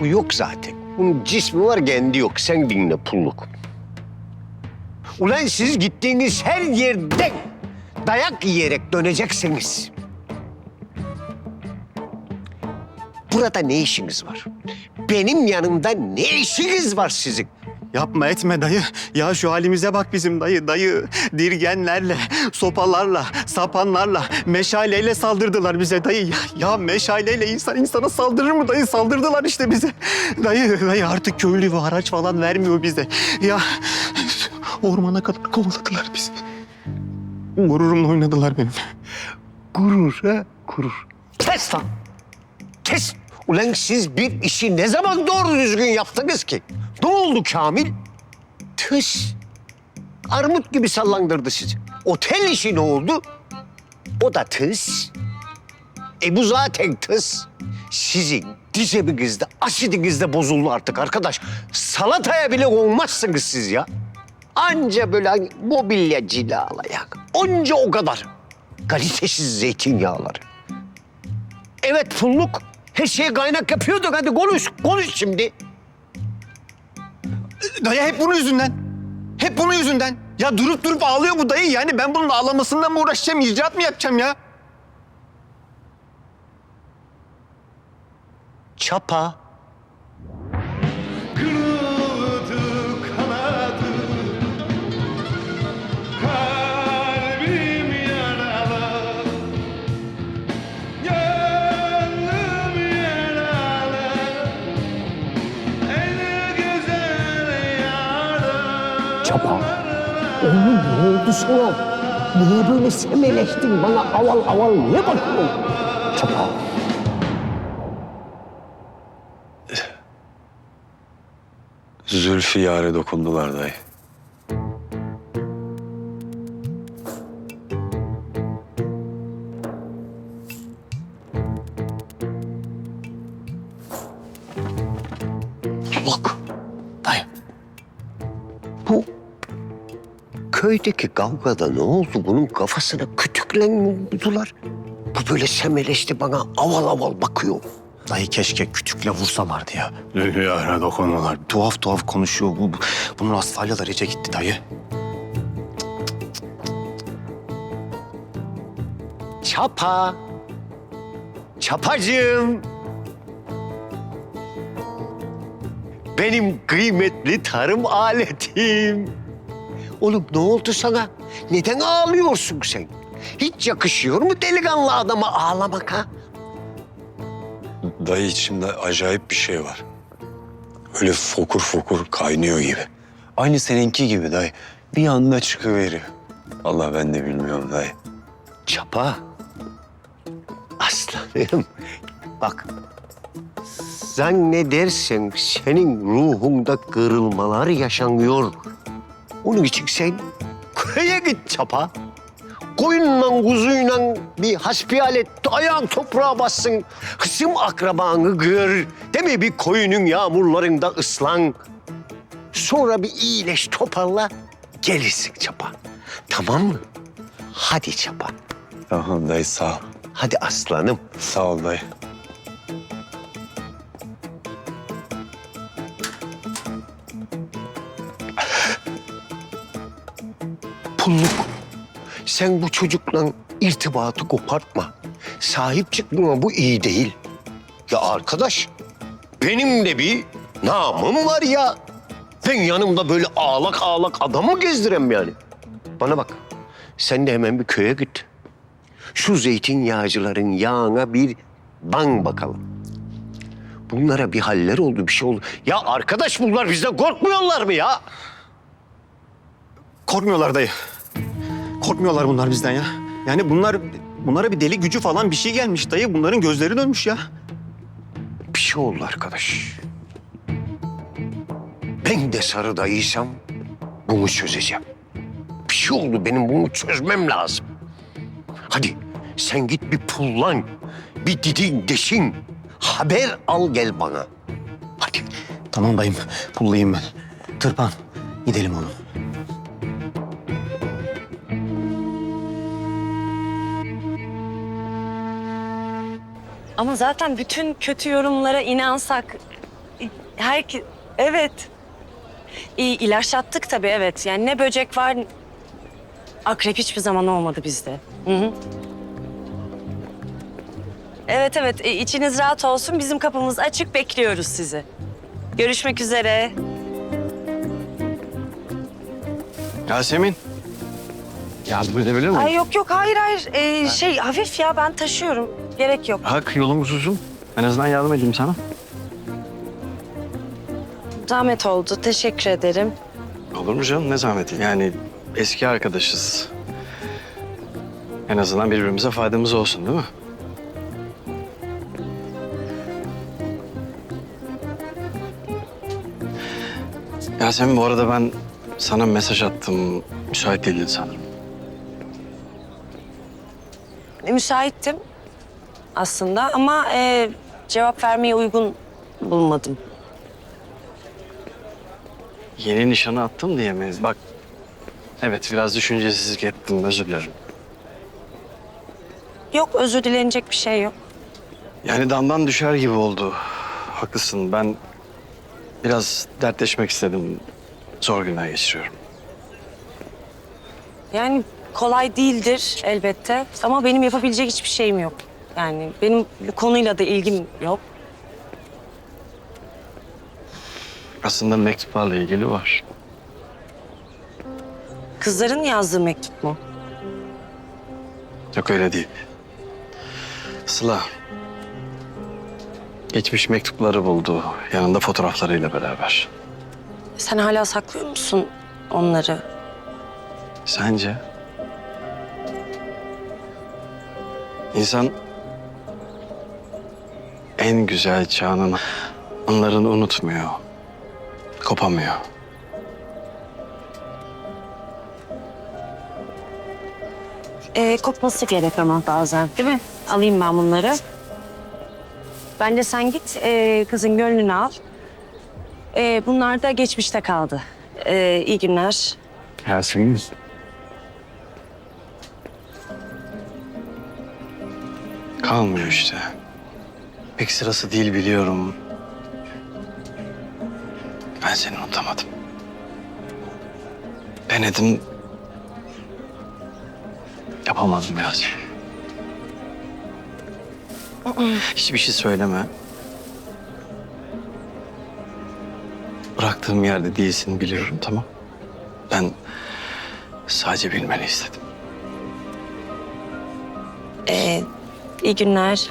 Bu yok zaten. Bunun cismi var kendi yok. Sen dinle pulluk. Ulan siz gittiğiniz her yerde dayak yiyerek döneceksiniz. Burada ne işiniz var? Benim yanımda ne işiniz var sizin? Yapma etme dayı. Ya şu halimize bak bizim dayı. Dayı dirgenlerle, sopalarla, sapanlarla, meşaleyle saldırdılar bize dayı. Ya, ya meşaleyle insan insana saldırır mı dayı? Saldırdılar işte bize. Dayı, dayı artık köylü ve haraç falan vermiyor bize. Ya ormana kadar kovaladılar bizi. Gururumla oynadılar benim. Gurur ha? Gurur. Kes lan. Kes. Ulan siz bir işi ne zaman doğru düzgün yaptınız ki? Ne oldu Kamil? Tıs. Armut gibi sallandırdı sizi. Otel işi ne oldu? O da tıs. E bu zaten tıs. Sizin dizebinizde, asidinizde bozuldu artık arkadaş. Salataya bile olmazsınız siz ya. Anca böyle hani mobilya cilalayak. Onca o kadar. Kalitesiz zeytinyağları. Evet pulluk. Her şeye kaynak yapıyorduk. Hadi konuş, konuş şimdi. Dayı hep bunun yüzünden. Hep bunun yüzünden. Ya durup durup ağlıyor bu dayı. Yani ben bunun ağlamasından mı uğraşacağım, icraat mı yapacağım ya? Çapa. Oğlum ne oldu sana? Niye böyle semeleştin bana aval aval ne bakıyorsun? Çapa. Zülfiyare dokundular dayı. Bak. Köydeki kavgada ne oldu? Bunun kafasına kütükle mi vurdular? Bu böyle semeleşti bana aval aval bakıyor. Dayı keşke kütükle vursalardı ya. Zülfiyare dokundular. Tuhaf tuhaf konuşuyor. Bu, bu- bunun asfalyalar iyice gitti dayı. Çapa. Çapacığım. Benim kıymetli tarım aletim. Oğlum ne oldu sana? Neden ağlıyorsun sen? Hiç yakışıyor mu delikanlı adama ağlamak ha? Dayı içimde acayip bir şey var. Öyle fokur fokur kaynıyor gibi. Aynı seninki gibi dayı. Bir anda çıkıveriyor. Allah ben de bilmiyorum dayı. Çapa. Aslanım. Bak. Zannedersen senin ruhunda kırılmalar yaşanıyor. Onun için sen köye git çapa. Koyunla kuzuyla bir hasbihalet ayağın toprağa bassın. Kısım akrabanı gör. Değil mi bir koyunun yağmurlarında ıslan. Sonra bir iyileş toparla gelirsin çapa. Tamam mı? Hadi çapa. Tamam dayı sağ ol. Hadi aslanım. Sağ ol dayı. Pulluk. Sen bu çocukla irtibatı kopartma. Sahip çık buna bu iyi değil. Ya arkadaş benim de bir namım var ya. Ben yanımda böyle ağlak ağlak adam mı gezdirem yani? Bana bak. Sen de hemen bir köye git. Şu zeytinyağcıların yağına bir ban bakalım. Bunlara bir haller oldu, bir şey oldu. Ya arkadaş bunlar bizden korkmuyorlar mı ya? Korkmuyorlar dayı. Korkmuyorlar bunlar bizden ya. Yani bunlar bunlara bir deli gücü falan bir şey gelmiş dayı. Bunların gözleri dönmüş ya. bir şey oldu arkadaş. Ben de sarı dayıysam bunu çözeceğim. Bir şey oldu benim bunu çözmem lazım. Hadi sen git bir pullan, bir didin deşin. Haber al gel bana. Hadi. Tamam dayım. Pullayayım ben. Tırpan. Gidelim oğlum. Ama zaten bütün kötü yorumlara inansak Herki... Evet. İyi, ilaçlattık tabii evet. Yani ne böcek var... Akrep hiçbir zaman olmadı bizde. Hı hı. Evet evet e, içiniz rahat olsun. Bizim kapımız açık bekliyoruz sizi. Görüşmek üzere. Yasemin. Yardım edebilir miyim? Ay yok yok hayır hayır. Ee, şey hafif ya ben taşıyorum. Gerek yok. Hak yolumuz uzun. En azından yardım edeyim sana. Zahmet oldu. Teşekkür ederim. Olur mu canım? Ne zahmeti? Yani eski arkadaşız. En azından birbirimize faydamız olsun değil mi? Yasemin bu arada ben sana mesaj attım. Müsait değildin sanırım. E, Müsaittim aslında ama e, cevap vermeye uygun bulmadım. Yeni nişanı attım diye mi? Bak evet biraz düşüncesizlik ettim özür dilerim. Yok özür dilenecek bir şey yok. Yani damdan düşer gibi oldu. Haklısın ben biraz dertleşmek istedim. Zor günler geçiriyorum. Yani kolay değildir elbette ama benim yapabilecek hiçbir şeyim yok. Yani benim bu konuyla da ilgim yok. Aslında mektuplarla ilgili var. Kızların yazdığı mektup mu? Yok öyle değil. Sıla. Geçmiş mektupları buldu. Yanında fotoğraflarıyla beraber. Sen hala saklıyor musun onları? Sence? İnsan en güzel çağının anlarını unutmuyor. Kopamıyor. Ee, kopması gerek ama bazen değil mi? Alayım ben bunları. Bence sen git ee, kızın gönlünü al. Ee, bunlar da geçmişte kaldı. Ee, iyi günler. Yasemin. Kalmıyor işte. Pek sırası değil biliyorum. Ben seni unutamadım. Denedim. Yapamadım Yasemin. Hiçbir şey söyleme. Bıraktığım yerde değilsin biliyorum tamam. Ben sadece bilmeni istedim. Ee, iyi günler.